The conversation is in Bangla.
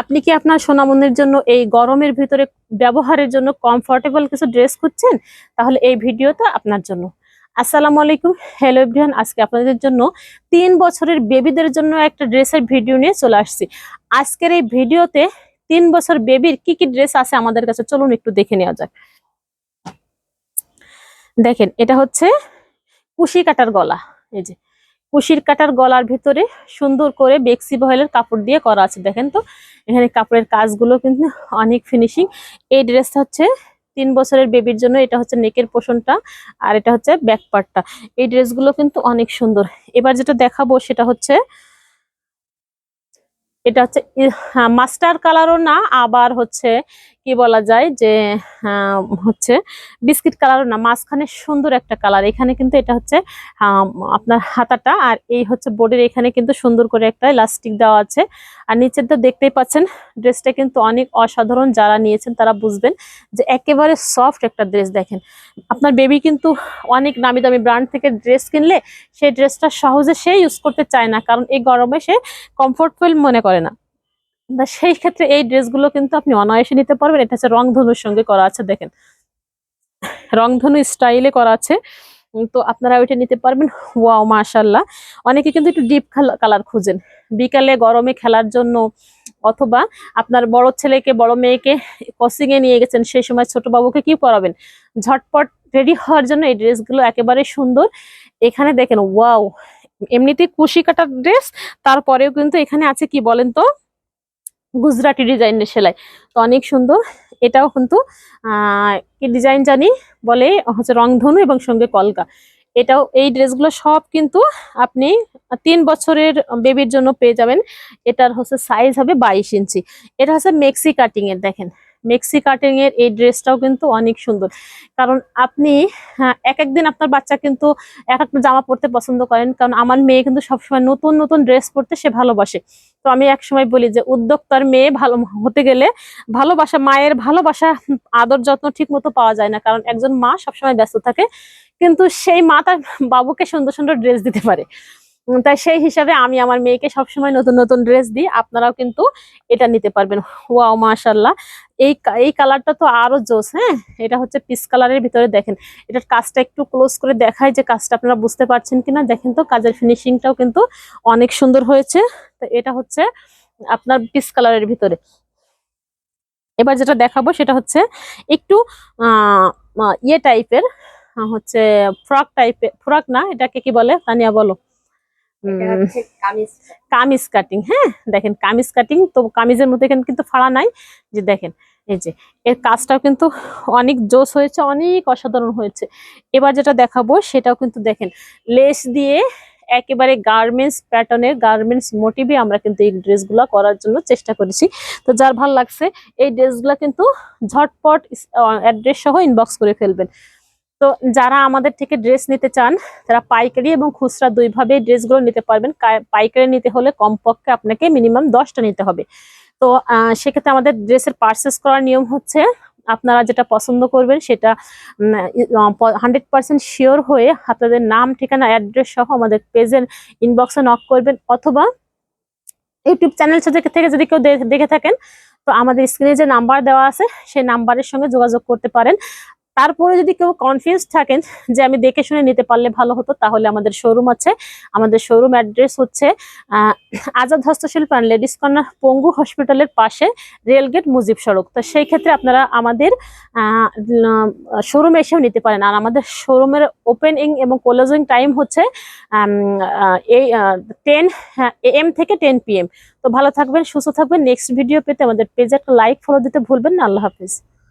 আপনি কি আপনার সোনামনের জন্য এই গরমের ভিতরে ব্যবহারের জন্য কমফোর্টেবল কিছু ড্রেস খুঁজছেন? তাহলে এই ভিডিওটা আপনার জন্য। আসসালামু আলাইকুম। হ্যালো এভরিওয়ান আজকে আপনাদের জন্য তিন বছরের বেবিদের জন্য একটা ড্রেসের ভিডিও নিয়ে চলে আসছি। আজকের এই ভিডিওতে তিন বছর বেবির কি কি ড্রেস আছে আমাদের কাছে চলুন একটু দেখে নেওয়া যাক। দেখেন, এটা হচ্ছে কুশি কাটার গলা। এই যে কুশির কাটার গলার ভিতরে সুন্দর করে বেক্সি বয়েলের কাপড় দিয়ে করা আছে, দেখেন তো। এখানে কাপড়ের কাজগুলো কিন্তু অনেক ফিনিশিং এই ড্রেসটা হচ্ছে তিন বছরের বেবির জন্য, এটা হচ্ছে নেকের পোষণটা আর এটা হচ্ছে ব্যাক পার্টটা এই ড্রেসগুলো কিন্তু অনেক সুন্দর। এবার যেটা দেখাবো সেটা হচ্ছে, এটা হচ্ছে মাস্টার কালারও না, আবার হচ্ছে কি বলা যায় যে হচ্ছে বিস্কিট কালারও না, মাঝখানে সুন্দর একটা কালার। এখানে কিন্তু এটা হচ্ছে আপনার হাতাটা আর এই হচ্ছে বোর্ডের এখানে কিন্তু সুন্দর করে একটা ইলাস্টিক দেওয়া আছে। আর নিচের তো দেখতেই পাচ্ছেন, ড্রেসটা কিন্তু অনেক অসাধারণ যারা নিয়েছেন তারা বুঝবেন যে একেবারে সফট একটা ড্রেস দেখেন। আপনার বেবি কিন্তু অনেক নামি দামি ব্র্যান্ড থেকে ড্রেস কিনলে সেই ড্রেসটা সহজে সে ইউজ করতে চায় না, কারণ এই গরমে সে কমফোর্টেবল মনে করে না। সেই ক্ষেত্রে এই ড্রেসগুলো কিন্তু আপনি অনায়াসে নিতে পারবেন। এটা হচ্ছে রংধনুর সঙ্গে করা আছে, দেখেন। রংধনু স্টাইলে করা আছে। তো আপনারা ওইটা নিতে পারবেন। ওয়াও মাশাল্লাহ অনেকে কিন্তু একটু ডিপ কালার খুঁজেন। বিকালে গরমে খেলার জন্য অথবা আপনার বড় ছেলেকে, বড় মেয়েকে কোচিং এ নিয়ে গেছেন, সেই সময় ছোট বাবুকে কি পরাবেন? ঝটপট রেডি হওয়ার জন্য এই ড্রেসগুলো একেবারে সুন্দর। এখানে দেখেন, ওয়াও! এমনিতে কুশি কাটার ড্রেস, তারপরেও কিন্তু এখানে আছে কি বলেন তো? গুজরাটি ডিজাইনের সেলাই। তো অনেক সুন্দর। এটাও কিন্তু কি ডিজাইন জানি? বলে হচ্ছে রংধনু এবং সঙ্গে কলকা এটাও এই ড্রেসগুলো সব কিন্তু আপনি তিন বছরের বেবির জন্য পেয়ে যাবেন। এটার হচ্ছে সাইজ হবে বাইশ ইঞ্চি। এটা হচ্ছে মেক্সি কাটিংয়ের দেখেন। মেক্সি কাটিং এর এই ড্রেসটাও কিন্তু অনেক সুন্দর। কারণ আপনি হ্যাঁ, এক একদিন আপনার বাচ্চা কিন্তু এক একটা জামা পরতে পছন্দ করেন। কারণ আমার মেয়ে কিন্তু সবসময় নতুন নতুন ড্রেস পরতে সে ভালোবাসে। তো আমি এক সময় বলি যে উদ্যোক্তার মেয়ে ভালো হতে গেলে ভালোবাসা মায়ের ভালোবাসা আদর যত্ন ঠিক মতো পাওয়া যায় না। কারণ একজন মা সবসময় ব্যস্ত থাকে। কিন্তু সেই মা তার বাবুকে সুন্দর সুন্দর ড্রেস দিতে পারে। তাই সেই হিসাবে আমি আমার মেয়েকে সবসময় নতুন নতুন ড্রেস দিই। আপনারাও কিন্তু এটা নিতে পারবেন। ওয়াও মাশাল্লাহ এই এই কালারটা তো আরও জোস হ্যাঁ? এটা হচ্ছে পিস কালারের ভিতরে দেখেন। এটার কাজটা একটু ক্লোজ করে দেখায় যে কাজটা আপনারা বুঝতে পারছেন কিনা। দেখেন তো, কাজের ফিনিশিংটাও কিন্তু অনেক সুন্দর হয়েছে। তো এটা হচ্ছে আপনার পিস কালারের ভিতরে। এবার যেটা দেখাবো সেটা হচ্ছে একটু ইয়ে টাইপের হচ্ছে ফ্রক টাইপের ফ্রক না, এটাকে কি বলে? তানিয়া বলো। কামিজ কাটিং হ্যাঁ? দেখেন কামিজ কাটিং তো কামিজের মধ্যে এখানে কিন্তু ফাড়া নাই। যে দেখেন এই যে এর কাজটাও কিন্তু অনেক জোস হয়েছে অনেক অসাধারণ হয়েছে। এবার যেটা দেখাবো সেটাও কিন্তু দেখেন লেস দিয়ে একেবারে গার্মেন্টস প্যাটার্নের গার্মেন্টস মোটিভে আমরা কিন্তু এই ড্রেসগুলো করার জন্য চেষ্টা করেছি। তো যার ভালো লাগছে এই ড্রেসগুলো কিন্তু ঝটপট অ্যাড্রেস সহ ইনবক্স করে ফেলবেন। তো যারা আমাদের থেকে ড্রেস নিতে চান, তারা পাইকারি এবং খুচরা দুইভাবে ড্রেসগুলো নিতে পারবেন। পাইকারি নিতে হলে কমপক্ষে আপনাকে মিনিমাম দশটা নিতে হবে। তো সেক্ষেত্রে আমাদের ড্রেসের পারচেস করার নিয়ম হচ্ছে, আপনারা যেটা পছন্দ করবেন সেটা হান্ড্রেড পার্সেন্ট শিওর হয়ে আপনাদের নাম, ঠিকানা অ্যাড্রেস সহ আমাদের পেজের ইনবক্সে নক করবেন। অথবা ইউটিউব চ্যানেল থেকে যদি কেউ দেখে থাকেন, তো আমাদের স্ক্রিনে যে নাম্বার দেওয়া আছে, সেই নাম্বারের সঙ্গে যোগাযোগ করতে পারেন। তারপরে যদি কেউ কনফিউজ থাকেন যে আমি দেখে শুনে নিতে পারলে ভালো হতো, তাহলে আমাদের শোরুম আছে। আমাদের শোরুম অ্যাড্রেস হচ্ছে আজাদ হস্তশিল্প অ্যান্ড লেডিস কর্নার পঙ্গু হসপিটালের পাশে রেলগেট মুজিব সড়ক। তো সেই ক্ষেত্রে আপনারা আমাদের শোরুমে এসেও নিতে পারেন। আর আমাদের শোরুমের ওপেনিং এবং ক্লোজিং টাইম হচ্ছে এই টেন এম থেকে টেন পিএম তো ভালো থাকবেন, সুস্থ থাকবেন। নেক্সট ভিডিও পেতে আমাদের পেজে একটা লাইক ফলো দিতে ভুলবেন না। আল্লাহ হাফিজ।